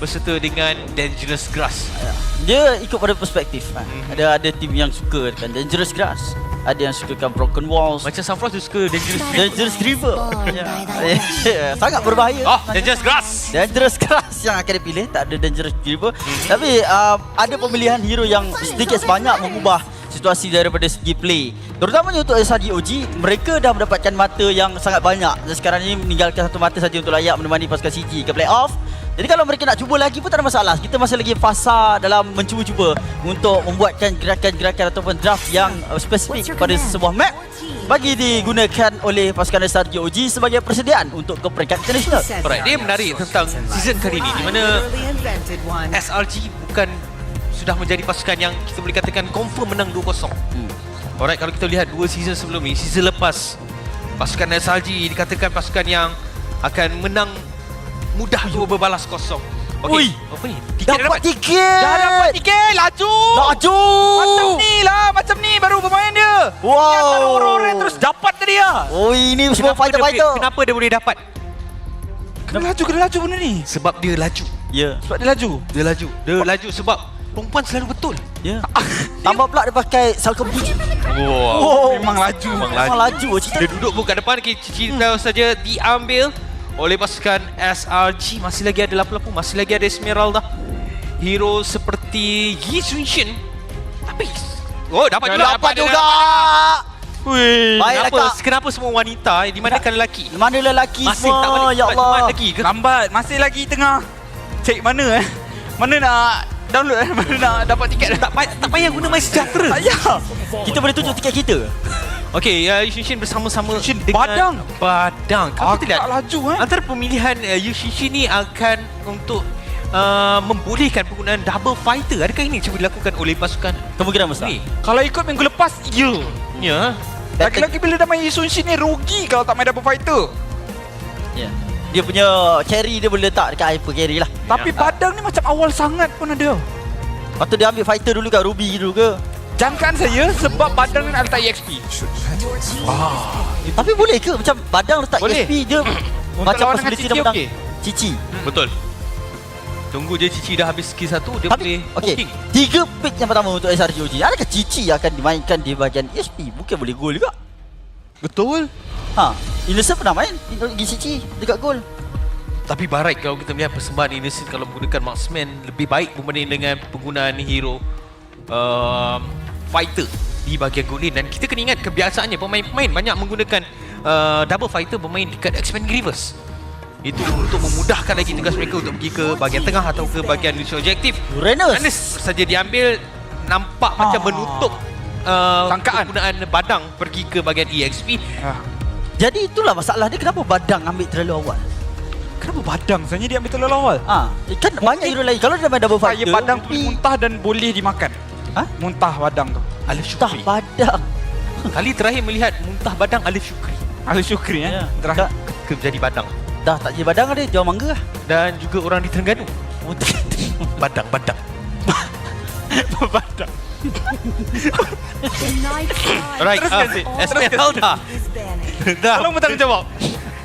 berserta dengan Dangerous Grass. Dia ikut pada perspektif. Mhm. Ada ada tim yang suka kan Dangerous Grass Ada yang sukakan Broken Walls Macam Sunfrost dia suka Dangerous Grass. Dangerous River ya. Sangat berbahaya Oh, Dangerous Grass. Dangerous Grass yang akan dipilih Tak ada Dangerous River Mhm. Tapi uh, ada pemilihan hero yang sedikit sebanyak mengubah situasi daripada segi play. Terutamanya untuk SRDOG Mereka dah mendapatkan mata yang sangat banyak. Dan sekarang ini meninggalkan satu mata saja untuk layak menemani pasukan CG ke playoff. Jadi kalau mereka nak cuba lagi pun tak ada masalah. Kita masih lagi fasa dalam mencuba-cuba Untuk membuatkan gerakan-gerakan ataupun draft yang uh, spesifik pada sebuah map Bagi digunakan oleh pasukan SRGOG sebagai persediaan untuk ke peringkat international. Alright, dia menarik tentang season kali ini di mana SRG bukan sudah menjadi pasukan yang kita boleh katakan confirm menang 2-0. Hmm. Alright, kalau kita lihat dua season sebelum ni, season lepas pasukan SRG dikatakan pasukan yang akan menang mudah untuk berbalas kosong. Ui, apa ni? Tiket dah Dapat tiket Dah dapat tiket, laju. Laju Macam ni lah, macam ni baru bermain dia. Wow. Ni antara orang-orang terus dapat tadi ya. Oh ini semua Kenapa dia, fighter-fighter boleh, kenapa dia boleh dapat? Kena laju, kena laju benda ni. Sebab dia laju. Ya Sebab dia laju. Dia laju. Dia laju sebab perempuan selalu betul. Ya. Tambah pula dia pakai Salcom Boots Wow. Oh Memang laju. Memang Memang laju. cerita Dia duduk pun kat depan Kita cerita hmm. saja diambil oleh pasukan SRG Masih lagi ada lampu-lampu Masih lagi ada Esmeralda. Hero seperti Yi Xunshin Tapi Oh dapat juga. Dapat juga. Wih. Baik Kenapa, Kak. kenapa semua wanita Di mana kan lelaki? Mana lelaki Masih semua? tak balik. Ya Allah. lagi ke? Lambat, masih lagi tengah. Cek mana eh. Mana nak download eh, mana nak dapat tiket tak, payah, tak payah guna My Sejahtera Tak payah. Kita boleh tunjuk tiket kita Okay, uh, Yu Shinshin bersama-sama Shinshin dengan badang. Badang. Kalau kita lihat, laju eh. antara pemilihan uh, Yu Shinshin ni akan untuk uh, membolehkan penggunaan double fighter. Adakah ini cuba dilakukan oleh pasukan Kemungkinan besar ni? Kalau ikut minggu lepas, ya. Ya. Lagi-lagi bila dah main Yisun Shin ni rugi kalau tak main double fighter. Ya Dia punya carry dia boleh letak dekat hyper carry lah Tapi badang ni macam awal sangat pun ada. Patut dia ambil fighter dulu kat Ruby dulu ke Jangkaan saya sebab badang ni nak letak EXP. Tapi boleh ke macam badang letak Boleh. ESP dia Macam dengan possibility dia menang okey? Cici Betul. Tunggu je Cici dah habis skill satu dia Tapi boleh okay, hooking. tiga pick yang pertama untuk SRGOG Adakah Cici akan dimainkan di bahagian ESP Mungkin boleh gol juga Betul. Ha, Innocent pernah main Cici dekat gol Tapi barat kalau kita melihat persembahan Innocent kalau menggunakan marksman lebih baik berbanding dengan penggunaan hero um, fighter di bahagian goal lane dan kita kena ingat kebiasaannya pemain-pemain banyak menggunakan uh, double fighter bermain dekat X-Men Grievous. Itu untuk memudahkan lagi tugas mereka untuk pergi ke bahagian tengah atau ke bahagian mission objektif. Uranus saja diambil nampak macam Ah. menutup uh, Sangkaan. penggunaan badang pergi ke bahagian EXP. Ah. Jadi itulah masalah dia Kenapa badang ambil terlalu awal Kenapa badang sebenarnya dia ambil terlalu awal? Ha, Kan banyak hero lain Kalau dia main double Saya fighter badang tapi- muntah dan boleh dimakan. Ha? Muntah badang tu. Alif Muntah Syukri. badang Kali terakhir melihat muntah badang Alif Syukri. Alif Syukri eh. Ya. Terakhir. Tak- Ke jadi badang. Dah tak jadi badang dia Jual mangga lah dan juga orang di Terengganu. Badang, badang. badang. Alright, uh, Zik. Esmeralda. Dah. Tolong bertanggungjawab.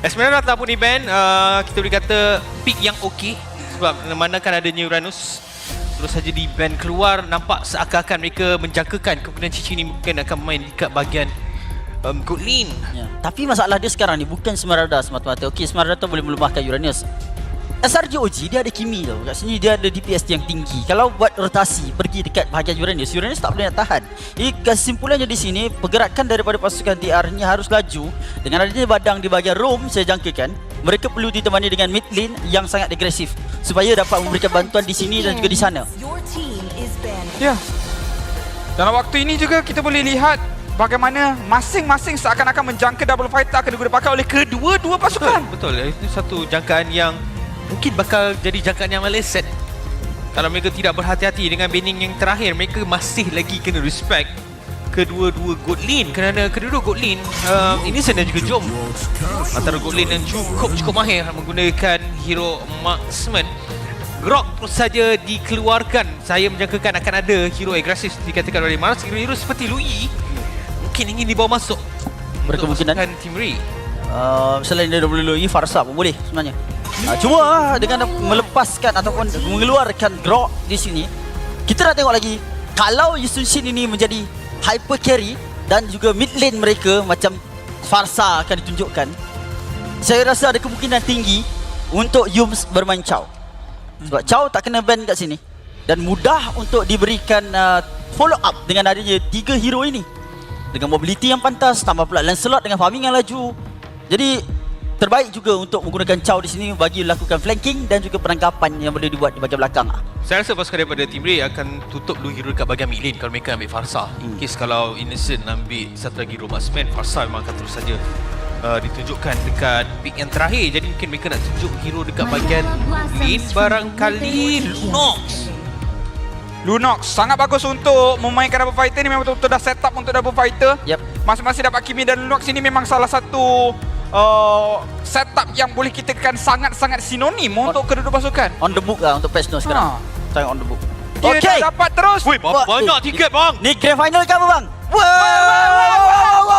Esmeralda tak pun event, uh, kita boleh kata pick yang okey sebab mana kan adanya Uranus terus saja di band keluar nampak seakan-akan mereka menjangkakan kemungkinan Cici ni mungkin akan main dekat bahagian um, good lane. Ya. Tapi masalah dia sekarang ni bukan Smaragda semata-mata. Okey, Smaragda boleh melemahkan Uranus. SRGOG dia ada Kimi tau. Kat sini dia ada DPS yang tinggi. Kalau buat rotasi pergi dekat bahagian Uranus, Uranus tak boleh nak tahan. Jadi kesimpulannya di sini pergerakan daripada pasukan TR ni harus laju. Dengan adanya badang di bahagian Rome saya jangkakan, mereka perlu ditemani dengan mid lane yang sangat agresif supaya dapat memberikan bantuan di sini dan juga di sana. Ya. Dalam waktu ini juga kita boleh lihat bagaimana masing-masing seakan-akan menjangka double fighter akan dipakai oleh kedua-dua pasukan. Betul, betul. Itu satu jangkaan yang mungkin bakal jadi jangkaan yang meleset. Kalau mereka tidak berhati-hati dengan banning yang terakhir, mereka masih lagi kena respect kedua-dua god lane kerana kedua-dua god lane uh, Innocent dan juga Jom antara god lane yang cukup cukup mahir menggunakan hero marksman Grok terus saja dikeluarkan saya menjangkakan akan ada hero agresif dikatakan oleh Mars hero-hero seperti Lui mungkin ingin dibawa masuk Berkemungkinan. pasukan Team Ray Uh, selain daripada Lulu Farsa pun boleh sebenarnya. Uh, cuma ah, dengan melepaskan ataupun mengeluarkan Grok di sini, kita nak tengok lagi kalau Yusun Shin ini menjadi hyper carry dan juga mid lane mereka macam Farsa akan ditunjukkan. Saya rasa ada kemungkinan tinggi untuk Yums bermain Chow. Sebab Chow tak kena ban kat sini dan mudah untuk diberikan uh, follow up dengan adanya tiga hero ini. Dengan mobility yang pantas, tambah pula Lancelot dengan farming yang laju. Jadi terbaik juga untuk menggunakan Chow di sini bagi lakukan flanking dan juga penangkapan yang boleh dibuat di bahagian belakang. Saya rasa pasukan daripada Team Ray akan tutup dulu hero dekat bahagian mid lane kalau mereka ambil Farsa. Hmm. Case kalau Innocent ambil satu lagi Romansman, Farsa memang akan terus saja uh, ditunjukkan dekat pick yang terakhir. Jadi mungkin mereka nak tunjuk hero dekat bahagian lane barangkali Lunox. Lunox sangat bagus untuk memainkan double fighter ni memang betul-betul dah set up untuk double fighter. Yep. Masing-masing dapat Kimi dan Lunox ini memang salah satu uh, setup yang boleh kita katakan sangat-sangat sinonim untuk kedua-dua pasukan. On the book lah untuk patch no sekarang. Ha. Sangat on the book. Dia Okey. dah dapat terus. Woi, berapa Wah, banyak tiket bang? Ni grand final ke apa bang? Wow!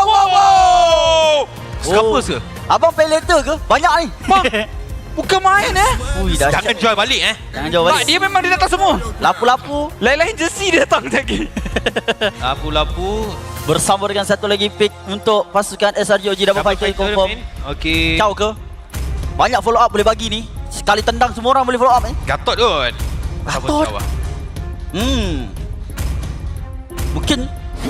Wow. Scalpers ke? Abang pay later ke? Banyak ni. Bang, bukan main eh. Ui dah. Jangan jual balik eh. Jangan Mak, balik. dia memang dia datang semua. Lapu-lapu Lain-lain jersey dia datang lagi. Lapu-lapu. Bersama dengan satu lagi pick untuk pasukan SRGOG Double Fighter confirm. Okey. Kau ke? Banyak follow up boleh bagi ni. Sekali tendang semua orang boleh follow up eh. Gatot kot. Gatot? Hmm. Mungkin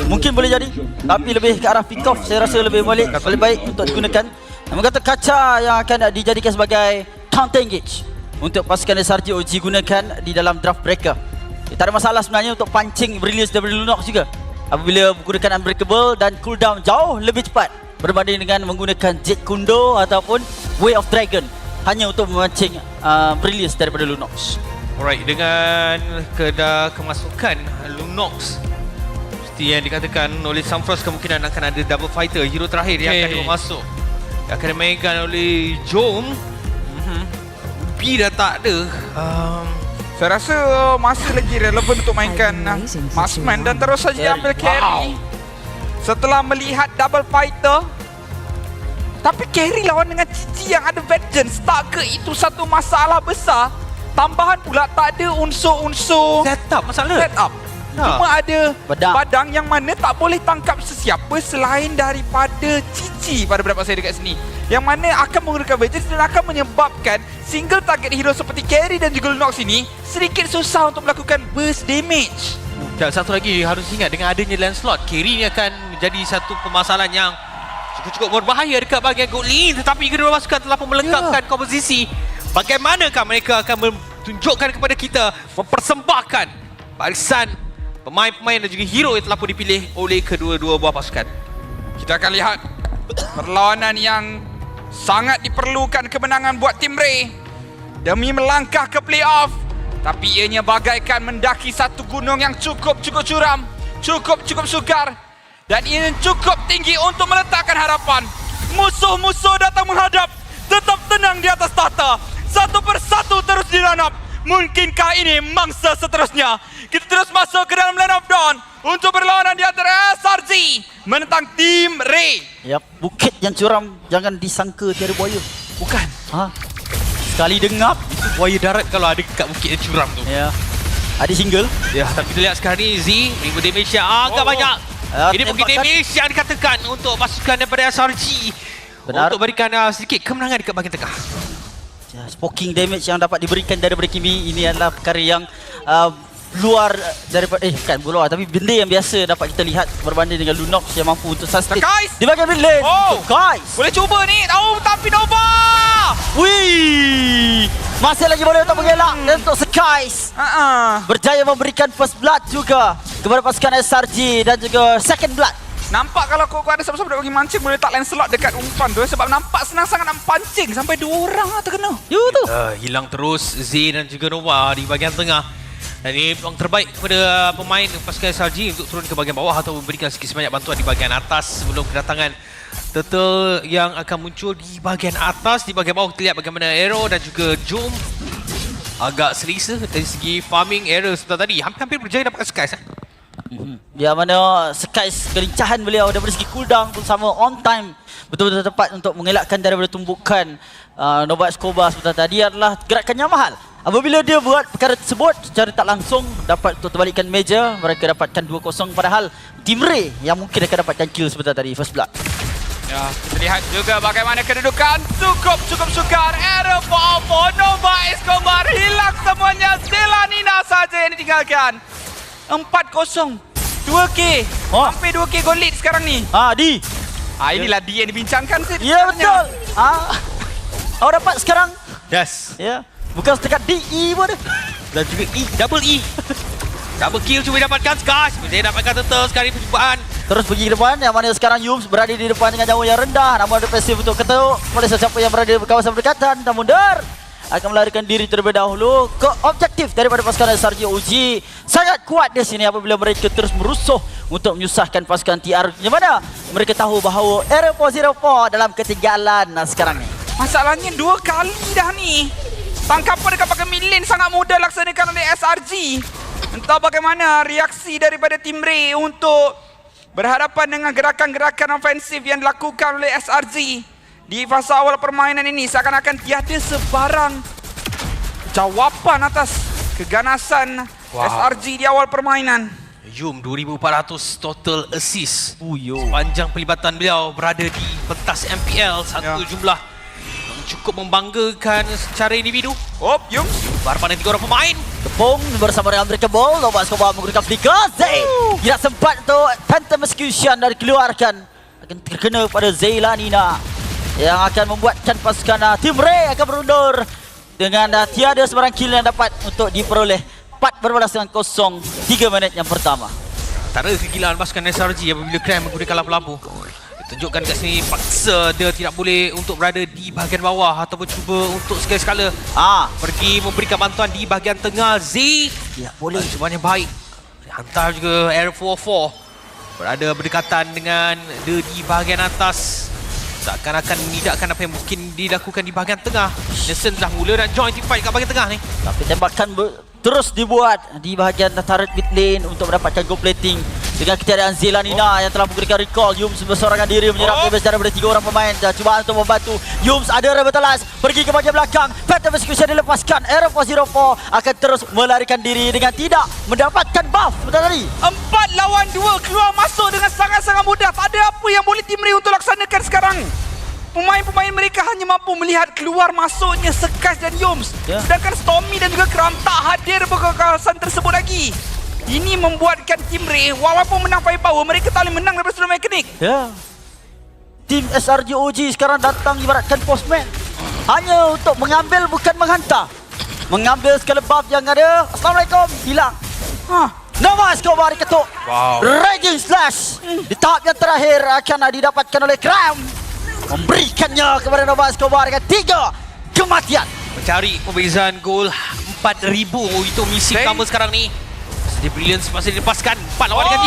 mungkin boleh jadi tapi lebih ke arah pick off saya rasa lebih balik lebih baik untuk digunakan. Nama kata kaca yang akan dijadikan sebagai counter engage untuk pasukan SRGOG gunakan di dalam draft breaker. Eh, tak ada masalah sebenarnya untuk pancing release daripada Lunox juga. Apabila menggunakan unbreakable dan cooldown jauh lebih cepat berbanding dengan menggunakan Jet Kundo ataupun Way of Dragon hanya untuk memancing uh, release daripada Lunox. Alright, dengan kedah kemasukan Lunox Seperti yang dikatakan oleh Sunfrost kemungkinan akan ada double fighter Hero terakhir yang Okay. akan masuk Yang akan dimainkan oleh Jom Mhm. B dah tak ada um, Saya rasa masih lagi relevan untuk mainkan uh, Marksman dan terus saja ambil carry. Setelah melihat double fighter tapi carry lawan dengan Cici yang ada vengeance. Tak ke itu satu masalah besar? Tambahan pula tak ada unsur-unsur Setup masalah. set up Ha. Cuma ada Pedang. padang yang mana tak boleh tangkap sesiapa selain daripada Cici pada pendapat saya dekat sini. Yang mana akan menggunakan vengeance dan akan menyebabkan single target hero seperti Carry dan juga Lunox ini sedikit susah untuk melakukan burst damage. Dan satu lagi harus ingat dengan adanya Lancelot Carry ni akan menjadi satu permasalahan yang cukup-cukup berbahaya dekat bahagian gold lane Tetapi kedua pasukan telah pun melengkapkan yeah. komposisi Bagaimanakah mereka akan menunjukkan kepada kita Mempersembahkan barisan pemain-pemain dan juga hero yang telah pun dipilih oleh kedua-dua buah pasukan Kita akan lihat perlawanan yang sangat diperlukan kemenangan buat tim Ray demi melangkah ke playoff. Tapi ianya bagaikan mendaki satu gunung yang cukup-cukup curam, cukup-cukup sukar dan ia cukup tinggi untuk meletakkan harapan. Musuh-musuh datang menghadap, tetap tenang di atas tahta. Satu persatu terus diranap. Mungkinkah ini mangsa seterusnya? Kita terus masuk ke dalam Land of Dawn untuk berlawanan di antara SRG menentang tim Ray. Yap, bukit yang curam jangan disangka tiada buaya. Bukan. Ha? Sekali dengap, Itu buaya darat kalau ada kat bukit yang curam tu ya. Ada single. Ya, tapi kita lihat sekarang ni Z Ribu damage yang agak Oh, banyak Ah, Ini mungkin tembakan. damage yang dikatakan untuk pasukan daripada SRG Benar. Untuk berikan uh, sedikit kemenangan dekat bahagian tengah Spoking damage yang dapat diberikan daripada Kimi ini adalah perkara yang uh, luar daripada eh bukan luar tapi benda yang biasa dapat kita lihat berbanding dengan Lunox yang mampu untuk sustain Guys! di bahagian mid lane. Oh! guys. Boleh cuba ni. Oh, tapi Nova! Wih! Masih lagi boleh untuk mengelak dan untuk Skies Uh-uh. berjaya memberikan first blood juga kepada pasukan SRG dan juga second blood. Nampak kalau kau, kau ada siapa-siapa nak bagi mancing boleh tak Lancelot dekat umpan tu eh, sebab nampak senang sangat nak pancing sampai dua orang lah terkena. You tu. uh, Hilang terus Z dan juga Nova di bahagian tengah dan ini peluang terbaik kepada uh, pemain pasukan SRG untuk turun ke bahagian bawah atau memberikan sikit sebanyak bantuan di bahagian atas sebelum kedatangan Turtle yang akan muncul di bahagian atas Di bahagian bawah kita lihat bagaimana Arrow dan juga Jom Agak selesa dari segi farming Arrow sebentar tadi Hampir-hampir berjaya dapatkan Skies eh? Yang mana Skies kelincahan beliau daripada segi cooldown pun sama on time betul-betul tepat untuk mengelakkan daripada tumbukan uh, Nova Escobar sebentar tadi adalah gerakan yang mahal. Apabila dia buat perkara tersebut secara tak langsung dapat untuk terbalikkan meja, mereka dapatkan 2-0 padahal Tim Ray yang mungkin akan dapatkan kill sebentar tadi first blood. Ya, kita lihat juga bagaimana kedudukan cukup cukup sukar. Error for Nova Escobar hilang semuanya. Zelanina saja yang ditinggalkan. 4-0. 2K. Oh. Hampir 2K goal lead sekarang ni. Ah, Di. Ah, inilah dia yang dibincangkan Ya sebenarnya. betul. Ah. Awak dapat sekarang. Yes. Ya. Bukan setakat DE pun. Dan juga E, double E. double kill cuma dapatkan Scarce. Dia dapatkan turtle sekali percubaan. Terus pergi ke depan yang mana sekarang Yums berada di depan dengan jauh yang rendah namun ada pasif untuk ketuk oleh sesiapa yang berada di kawasan berdekatan namun Dar akan melarikan diri terlebih dahulu ke objektif daripada pasukan SRG OG sangat kuat di sini apabila mereka terus merusuh untuk menyusahkan pasukan TR yang mana mereka tahu bahawa Era 404 dalam ketinggalan sekarang ni Masalahnya dua kali dah ni. Tangkapan dekat pakai midlane sangat mudah laksanakan oleh SRG. Entah bagaimana reaksi daripada tim Ray untuk berhadapan dengan gerakan-gerakan ofensif yang dilakukan oleh SRG. Di fasa awal permainan ini seakan-akan tiada sebarang jawapan atas keganasan Wow. SRG di awal permainan. Yum 2400 total assist. Uyo Panjang pelibatan beliau berada di pentas MPL satu Ya. jumlah yang cukup membanggakan secara individu. Hop, Yung. Berhadapan dengan tiga orang pemain. Tepung bersama dengan mereka ball Nova Escobar menggunakan flicker Zay Tidak sempat untuk Phantom Execution dari dikeluarkan Akan terkena pada Zaylanina Yang akan membuatkan pasukan uh, Tim Ray akan berundur Dengan uh, tiada sebarang kill yang dapat untuk diperoleh 4 berbalas dengan kosong 3 minit yang pertama Antara kegilaan pasukan SRG apabila Cram menggunakan lapu-lapu. Tunjukkan kat sini paksa dia tidak boleh untuk berada di bahagian bawah ataupun cuba untuk sekali-sekala Ah, pergi memberikan bantuan di bahagian tengah Z. Ya boleh Cubaan yang baik. Hantar juga Air 44 berada berdekatan dengan dia di bahagian atas. Seakan-akan menidakkan apa yang mungkin dilakukan di bahagian tengah. Nelson dah mula nak join team fight kat bahagian tengah ni. Tapi tembakan terus dibuat di bahagian turret mid lane untuk mendapatkan goal plating dengan ketiadaan Zelanina yang telah memberikan recall Yums bersorangan diri menyerap Oh. bebas daripada tiga orang pemain dan cubaan untuk membantu. Yums ada rebetalas pergi ke bahagian belakang. Phantom Execution dilepaskan. Aero 404 akan terus melarikan diri dengan tidak mendapatkan buff. Sebentar tadi Empat lawan dua keluar masuk dengan sangat-sangat mudah. Tak ada apa yang boleh tim Ray untuk laksanakan sekarang. Pemain-pemain mereka hanya mampu melihat keluar masuknya Sekas dan Yoms. Ya. Sedangkan Stormy dan juga Kram tak hadir di kawasan tersebut lagi. Ini membuatkan tim Ray walaupun menang firepower mereka tak boleh menang daripada sudut mekanik. Ya. Tim SRG OG sekarang datang ibaratkan postman. Hanya untuk mengambil bukan menghantar. Mengambil segala buff yang ada. Assalamualaikum. Hilang. Ha. Nova Escobar diketuk. Wow. Raging Slash. Di tahap yang terakhir akan didapatkan oleh Cram. Memberikannya kepada Nova Escobar dengan tiga kematian. Mencari pembezaan gol 4000 itu misi Zay. utama sekarang ni. Sedih Brilliance masih dilepaskan 4 lawan dengan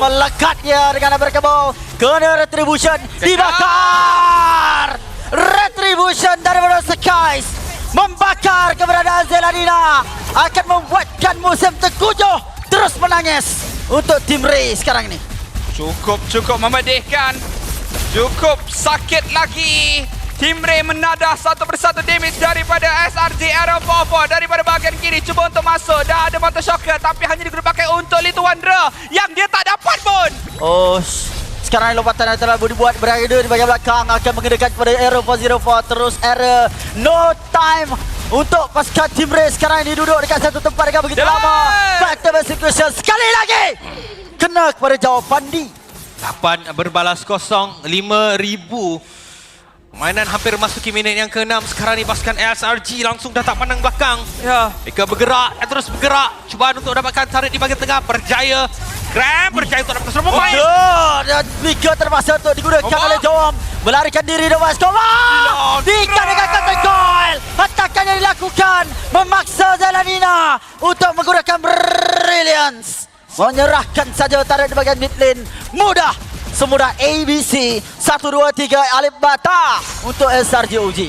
3. Melekat dia dengan Unbreakable. Kena Retribution. Dibakar. Retribution daripada Skies. Membakar keberadaan Zeladina. Akan membuatkan musim terkujuh. Terus menangis. Untuk tim Ray sekarang ini. Cukup cukup memedihkan. Cukup sakit lagi. Tim Ray menadah satu persatu damage daripada SRG Arrow 44 daripada bahagian kiri cuba untuk masuk. Dah ada Motor Shocker tapi hanya digunakan pakai untuk Little Wanderer yang dia tak dapat pun. Oh, sekarang lompatan yang telah dibuat berada di bahagian belakang akan mengenakan kepada Aero 404 terus error no time untuk pasukan tim Ray sekarang ini duduk dekat satu tempat dengan begitu Dan- lama. Factor execution sekali lagi kena kepada jawapan di. 8 berbalas kosong 5000 Mainan hampir masuki minit yang ke-6 Sekarang ni pasukan SRG langsung dah tak pandang belakang. Ya. Mereka bergerak dan terus bergerak. Cubaan untuk dapatkan tarik di bahagian tengah. Berjaya. Grab berjaya untuk dapatkan seorang pemain Oh, dan Mika terpaksa untuk digunakan oleh Jawam Melarikan diri Nova Escobar Gila, Mika dengan kata coil Hentakan yang dilakukan. Memaksa Zelanina Untuk menggunakan Brilliance Menyerahkan saja tarik di bahagian mid lane Mudah Semudah ABC 1, 2, 3 Alif Bata Untuk SRG OG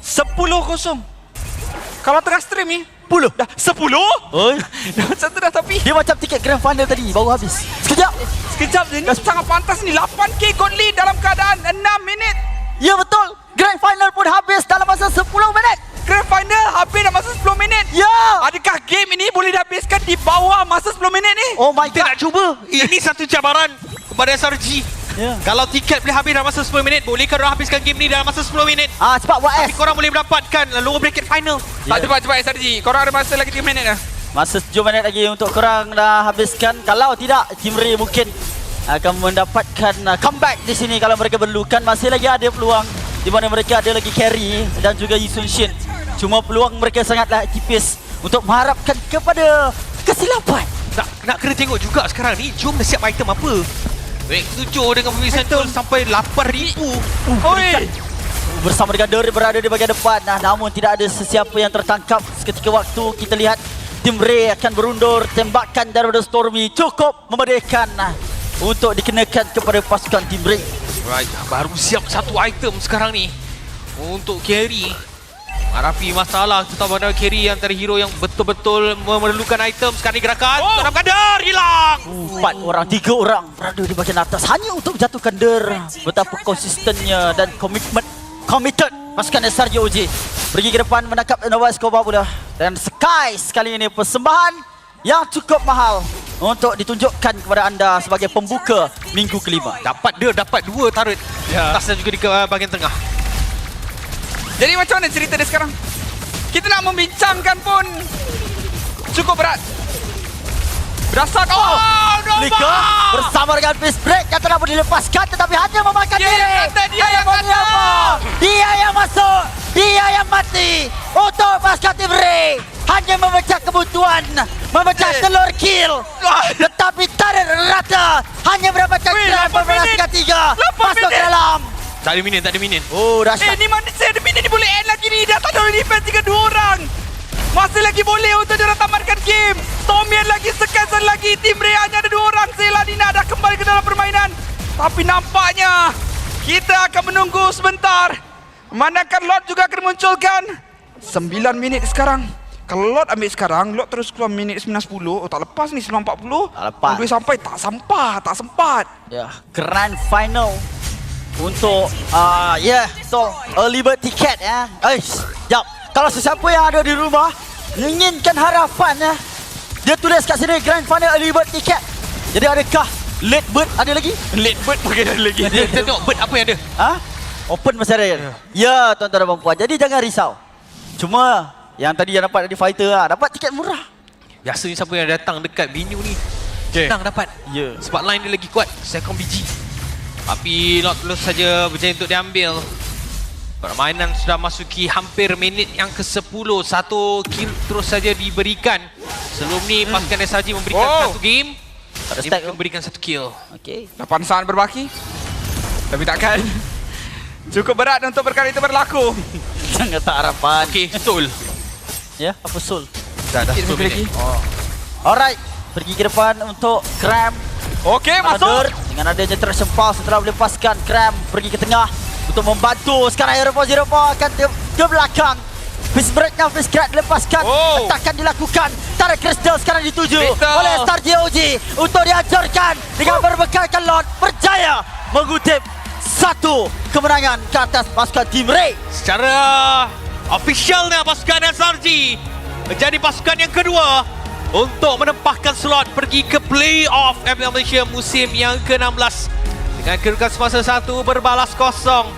10-0. Kalau tengah stream ni, 10 dah 10? Oi. Dah satu dah tapi. Dia macam tiket grand final tadi Baru habis Sekejap Sekejap je ni sangat pantas ni 8k gold lead dalam keadaan 6 minit Ya betul. Grand final pun habis dalam masa 10 minit. Grand final habis dah masa 10 minit Ya. Adakah game ini boleh dihabiskan di bawah masa 10 minit ni? Oh my Kita god. nak cuba. Ini satu cabaran kepada SRG. Ya. Kalau tiket boleh habis dalam masa 10 minit, bolehkah orang habiskan game ni dalam masa 10 minit? Ah cepat buat Tapi S. korang boleh mendapatkan lower bracket final. Tak Ya. cepat-cepat SRG Korang ada masa lagi 3 minit dah Masa 7 minit lagi untuk korang dah habiskan. Kalau tidak, Team Ray mungkin akan mendapatkan uh, comeback di sini kalau mereka perlukan. Masih lagi ada peluang di mana mereka ada lagi carry dan juga Yisun Shin. Cuma peluang mereka sangatlah tipis untuk mengharapkan kepada kesilapan. Nak, nak kena tengok juga sekarang ni, jom dah siap item apa. Rank 7 dengan pemilisan tool sampai 8,000. Oi Bersama dengan Dori berada di bahagian depan. Nah, namun tidak ada sesiapa yang tertangkap seketika waktu. Kita lihat Tim Ray akan berundur. Tembakan daripada Stormy cukup memedihkan nah, untuk dikenakan kepada pasukan Tim Ray. Right, baru siap satu item sekarang ni untuk carry. Hadapi masalah terutama pada carry antara hero yang betul-betul memerlukan item. Sekarang ni gerakan. Oh! Oh. Kadar hilang. Empat orang, tiga orang berada di bahagian atas hanya untuk menjatuhkan Der. Betapa konsistennya dan komitmen committed pasukan SRJ OJ. Pergi ke depan menangkap Nova Escobar pula. Dan Sky sekali ini persembahan yang cukup mahal untuk ditunjukkan kepada anda sebagai pembuka minggu kelima. Dapat dia, dapat dua turret. Ya. Atas dan juga di bahagian tengah. Jadi macam mana cerita dia sekarang? Kita nak membincangkan pun Cukup berat Berdasarkan Oh, Nova! Lika bersama dengan Fist Break yang telah pun dilepaskan tetapi hanya memakan Dia diri. yang kata, dia yang kata. Dia yang masuk. Dia yang mati. Untuk pasukan Tim Ray. Hanya memecah kebutuhan. Memecah Eh. telur kill. Tetapi ada rata. Hanya trap 8 minit. berbelas tiga. 8 Masuk ke dalam. Tak ada minion, tak ada minion. Oh Eh dahsyat. ni mana saya ada minit ni boleh end lagi ni. Dah tak ada defense tinggal dua orang. Masih lagi boleh untuk diorang tamatkan game. Tomian lagi sekasar lagi Tim Ray hanya ada dua orang. Seladina dah kembali ke dalam permainan. Tapi nampaknya Kita akan menunggu sebentar. Manakah Lord juga akan munculkan? 9 minit sekarang. Kalau Lord ambil sekarang, Lord terus keluar minit 9.10 Oh tak lepas ni 9.40 Tak lepas. Boleh sampai tak sempat, tak sempat. Ya, grand final untuk uh, ya, yeah, so early bird ticket ya. Eish, jap. Kalau sesiapa yang ada di rumah menginginkan harapan ya, dia tulis kat sini grand final early bird ticket. Jadi adakah late bird ada lagi? Late bird pakai dah lagi Dia, kita tengok bird apa yang ada. Ha? Open masih ada? Ya, tuan-tuan dan puan. Jadi jangan risau. Cuma yang tadi yang dapat dari fighter lah, dapat tiket murah. Biasanya siapa yang datang dekat venue ni Okay. senang dapat. Ya. Sebab line dia lagi kuat. Second BG. Tapi Lord terus saja berjaya untuk diambil. Permainan sudah masuki hampir minit yang ke-10. Satu kill terus saja diberikan. Sebelum ni pasukan SRG memberikan Oh. satu game. Ada stack memberikan satu kill. Okey. 8 saat berbaki Tapi takkan Cukup berat untuk perkara itu berlaku Jangan tak harapan. Okey, Soul. Ya, apa sul? Dah, dah Sikit 10 satu lagi minit. Alright, pergi ke depan untuk Cram Okey Masuk. Masuk dengan adanya pulse setelah melepaskan Cram pergi ke tengah untuk membantu. Sekarang Aero 04 akan ke, ke belakang. Fist breaknya Fist crack dilepaskan. Oh. Attack dilakukan. Tarik Crystal sekarang dituju Crystal. oleh Star JOG Untuk dihancurkan Dengan berbekalkan Lord Berjaya mengutip Satu kemenangan ke atas pasukan Team Ray. Secara officialnya pasukan SRG menjadi pasukan yang kedua untuk menempahkan slot pergi ke playoff FPL Malaysia musim yang ke-16 dengan kedudukan semasa satu berbalas kosong.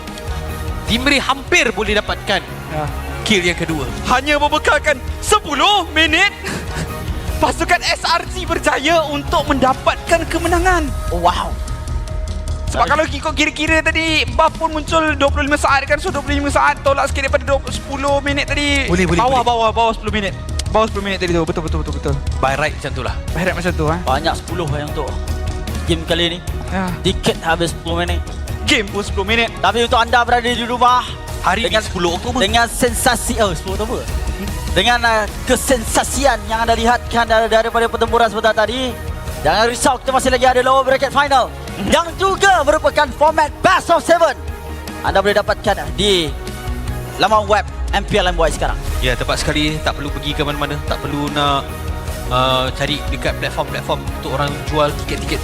Timri hampir boleh dapatkan Ya. kill yang kedua. Hanya membekalkan 10 minit Pasukan SRC berjaya untuk mendapatkan kemenangan oh, Wow Sebab kalau ikut kira-kira tadi Buff pun muncul 25 saat kan So 25 saat tolak sikit daripada 20, 10 minit tadi Boleh, boleh, Bawah boleh. bawah bawah 10 minit Bawah 10 minit tadi tu. Betul betul betul betul. By right macam tu lah. Baik macam tu ha Banyak 10 yang untuk game kali ni. Ya. Tiket habis 10 minit. Game pun 10 minit. Tapi untuk anda berada di rumah Hari Dengan- ni 10 Oktober. Dengan sensasi Oh 10 Oktober Dengan uh, kesensasian yang anda lihatkan dari, daripada pertempuran sebentar tadi Jangan risau kita masih lagi ada lower bracket final. Yang juga merupakan format best of 7 Anda boleh dapatkan di laman web MPL Boy sekarang Ya, tepat sekali. Tak perlu pergi ke mana-mana. Tak perlu nak uh, cari dekat platform-platform untuk orang jual tiket-tiket.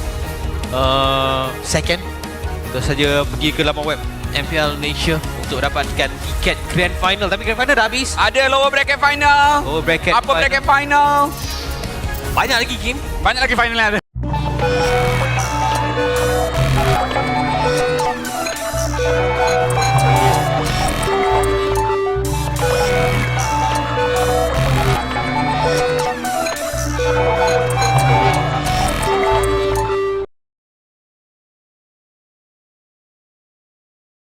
uh, second Terus saja pergi ke laman web MPL Malaysia untuk dapatkan tiket Grand Final Tapi Grand Final dah habis Ada lower bracket final. Oh bracket Apa bracket final? Banyak lagi game Banyak lagi final yang ada.